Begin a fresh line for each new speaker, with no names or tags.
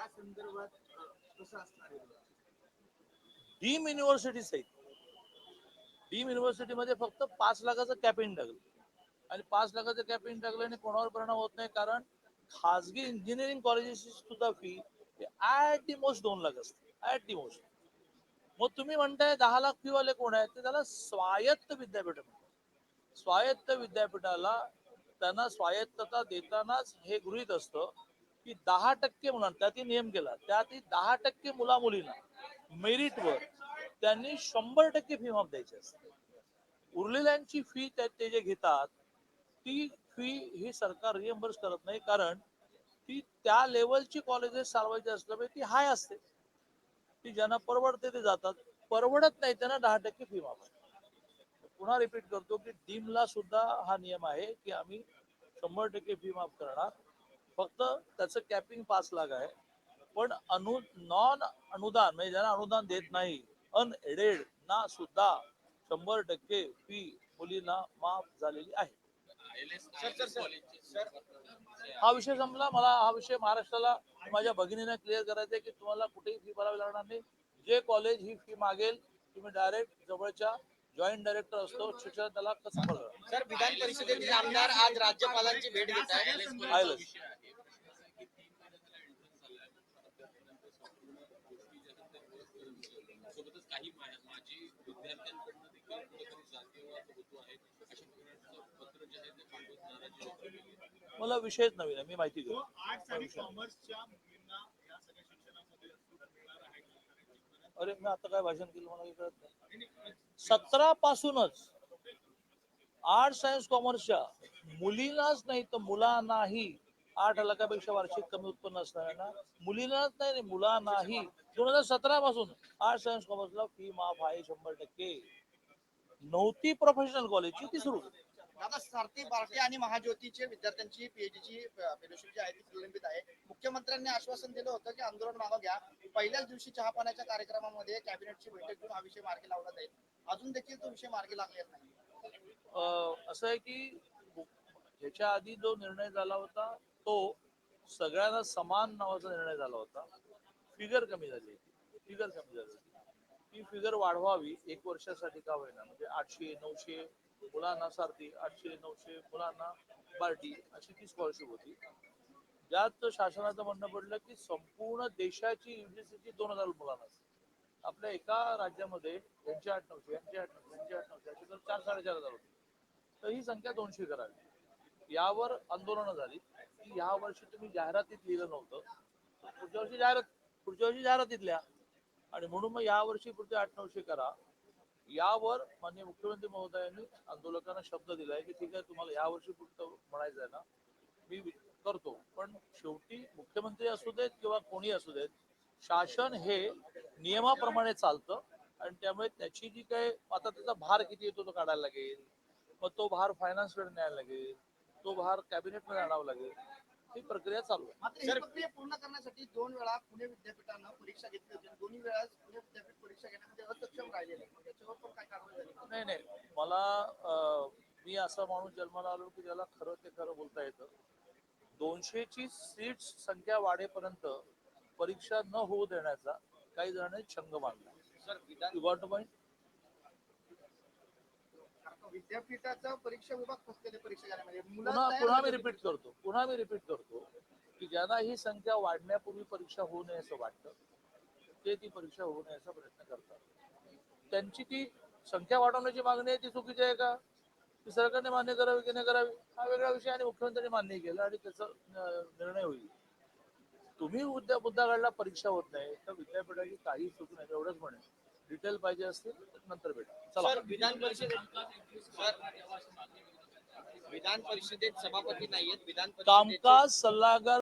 या संदर्भात कसं असणार
डीम युनिव्हर्सिटी सहित डीम युनिव्हर्सिटीमध्ये फक्त पाच लाखाचं कॅपिंग टाकलं. आणि पाच लाखाचं कॅपिंग टाकल्याने कोणावर परिणाम होत नाही? कारण खाजगी इंजिनिअरिंग कॉलेजेसची सुद्धा फी ऍट दी मोस्ट दोन लाख असते. ऍट दी मोस्ट मग तुम्ही म्हणताय दहा लाख फी वाले कोण आहेत? ते त्याला स्वायत्त विद्यापीठ म्हणतात. स्वायत्त विद्यापीठाला त्यांना स्वायत्तता देतानाच हे गृहित असतं की दहा टक्के मुलांना त्यातही नियम केला त्यातही दहा टक्के मुला मुलींना मेरिटवर त्यांनी शंभर टक्के फी माफ द्यायची असते. उरलेल्यांची फी ते जे घेतात ती फी ही सरकार रिएम्बर्स करत नाही. कारण ती त्या लेवलची कॉलेजेस चालवायची असल्यामुळे ती हाय असते. ती ज्यांना परवडते ते जातात. परवडत नाही त्यांना दहा टक्के फी माफ आहे. पुन्हा रिपीट करतो की डीमला सुद्धा हा नियम आहे की आम्ही शंभर टक्के फी माफ करणार. फक्त त्याचं कॅपिंग पाच लाख आहे. पण अनु नॉन अनुदान म्हणजे ज्यांना अनुदान देत नाही अनएडेड ना सुद्धा शंभर टक्के फी मुलींना माफ झालेली आहे. हा विषय संपला. मला हा विषय महाराष्ट्राला माझ्या भगिनीने क्लिअर करायचा आहे की तुम्हाला कुठेही फी भरावी लागणार नाही. जे कॉलेज ही फी मागेल तुम्ही डायरेक्ट जवळच्या जॉईंट डायरेक्टर असतो शिक्षण त्याला कसं
सर विधान परिषदेतील आमदार आज राज्यपालांची भेट घेत आहेत.
सोबतच काही माजी विद्यार्थ्यांकडनं देखील कुठेतरी जातीयवाद होतो आहे. अशा प्रकारचं पत्र जे आहे ते पाठवत नाराजी व्यक्त.
मला विषयच नवीन आहे मी माहिती घेतो
आर्ट्स आणि कॉमर्सच्या मुलींना या सगळ्या शिक्षणामध्ये मिळणार आहे?
अरे मी आता काय भाषण केलं मला काही कळत नाही. सतरा पासूनच आर्ट सायन्स कॉमर्सच्या मुलींनाच नाही तर मुलांनाही आठ लाखापेक्षा वार्षिक कमी उत्पन्न असणाऱ्यांना मुलींनाच नाही मुलांनाही. दोन हजार सतरा पासून आर्ट सायन्स कॉमर्सला फी माफ आहे शंभर टक्के. नव्हती प्रोफेशनल कॉलेजची ती सुरू.
आता सारथी बार्टी आणि महाज्योतीचे विद्यार्थ्यांची पीएचडीची फेलोशिप जी आहे ती प्रलंबित आहे. मुख्यमंत्र्यांनी आश्वासन दिलं होतं की आंदोलन मागं घ्या. पहिल्याच दिवशी चहापाण्याच्या कार्यक्रमामध्ये कॅबिनेटची बैठक घेऊन हा विषय मार्गी लावला जाईल अजून देखील तो विषय मार्गी लागलेला नाही.
असं आहे की ह्याच्या आधी जो निर्णय झाला होता तो सगळ्यांना समान नावाचा निर्णय झाला होता. फिगर कमी झाली फिगर कमी झाली होती. ती फिगर वाढवावी एक वर्षासाठी का होईना. म्हणजे आठशे नऊशे मुलांना सारथी आठशे नऊशे मुलांना बार्टी अशी ती स्कॉलरशिप होती. ज्यात शासनाचं म्हणणं पडलं की संपूर्ण देशाची युनिव्हर्सिटी दोन हजार मुलांना आपल्या एका राज्यामध्ये यांचे आठ नऊशे यांचे आठ नऊशे यांचे आठ नऊशे असे तर चार साडेचार हजार होते. तर ही संख्या दोनशे करावी. यावर आंदोलनं झाली. की या वर्षी तुम्ही जाहिरातीत लिहिलं नव्हतं. पुढच्या वर्षी जाहिरात पुढच्या वर्षी जाहिरातीत लिहा आणि म्हणून मग या वर्षी पुढचे आठ नऊशे करा. यावर माननीय मुख्यमंत्री महोदयांनी आंदोलकांना शब्द दिलाय की ठीक आहे तुम्हाला या वर्षी पुढचं म्हणायचं आहे ना मी करतो. पण शेवटी मुख्यमंत्री असू देत किंवा कोणी असू देत शासन हे नियमाप्रमाणे चालतं आणि त्यामुळे त्याची जी काही आता त्याचा भार किती येतो तो काढायला लागेल. मग तो भार फायनान्सकडे न्यायला लागेल. तो भार कॅबिनेटमध्ये आणावा लागेल. ही प्रक्रिया चालू आहे.
मात्र ही प्रक्रिया पूर्ण करण्यासाठी दोन वेळा पुणे विद्यापीठानं परीक्षा घेतली होती दोन्ही वेळा पुणे विद्यापीठ परीक्षा घेण्यामध्ये असक्षम राहिलेले आहे. त्याच्यावर पण काय कारवाई झाली?
नाही नाही. मला अं, मी असा माणूस जन्माला आलो की ज्याला खरं ते खरं बोलता येतं. दोनशेची सीट संख्या वाढेपर्यंत परीक्षा न होऊ देण्याचा काही जणांनी छंग मांडला.
सर विधान विद्यापीठाचा परीक्षा विभाग फसलेले परीक्षा घेण्यामध्ये
पुन्हा मी. रिपीट करतो. पुन्हा मी रिपीट करतो की ज्यांना ही संख्या वाढण्यापूर्वी परीक्षा होऊ नये असं वाटतं ते ती परीक्षा होऊ नये असा प्रयत्न करतात. त्यांची ती संख्या वाढवण्याची मागणी आहे ती चुकीची आहे का? ती सरकारने मान्य करावी की नाही करावी? हा वेगळा विषय आणि मुख्यमंत्र्यांनी मान्य केलं आणि त्याचा निर्णय होईल. तुम्ही मुद्दा मुद्दा काढला परीक्षा होत नाही तर विद्यापीठाची काही चूक नाही एवढंच म्हणेल डिटेल पाहिजे असतील तर नंतर भेटा. चला.
सर विधान परिषदेत सर विधान परिषदेत सभापती नाहीयेत विधान परिषदेचे
कामकाज सल्लागार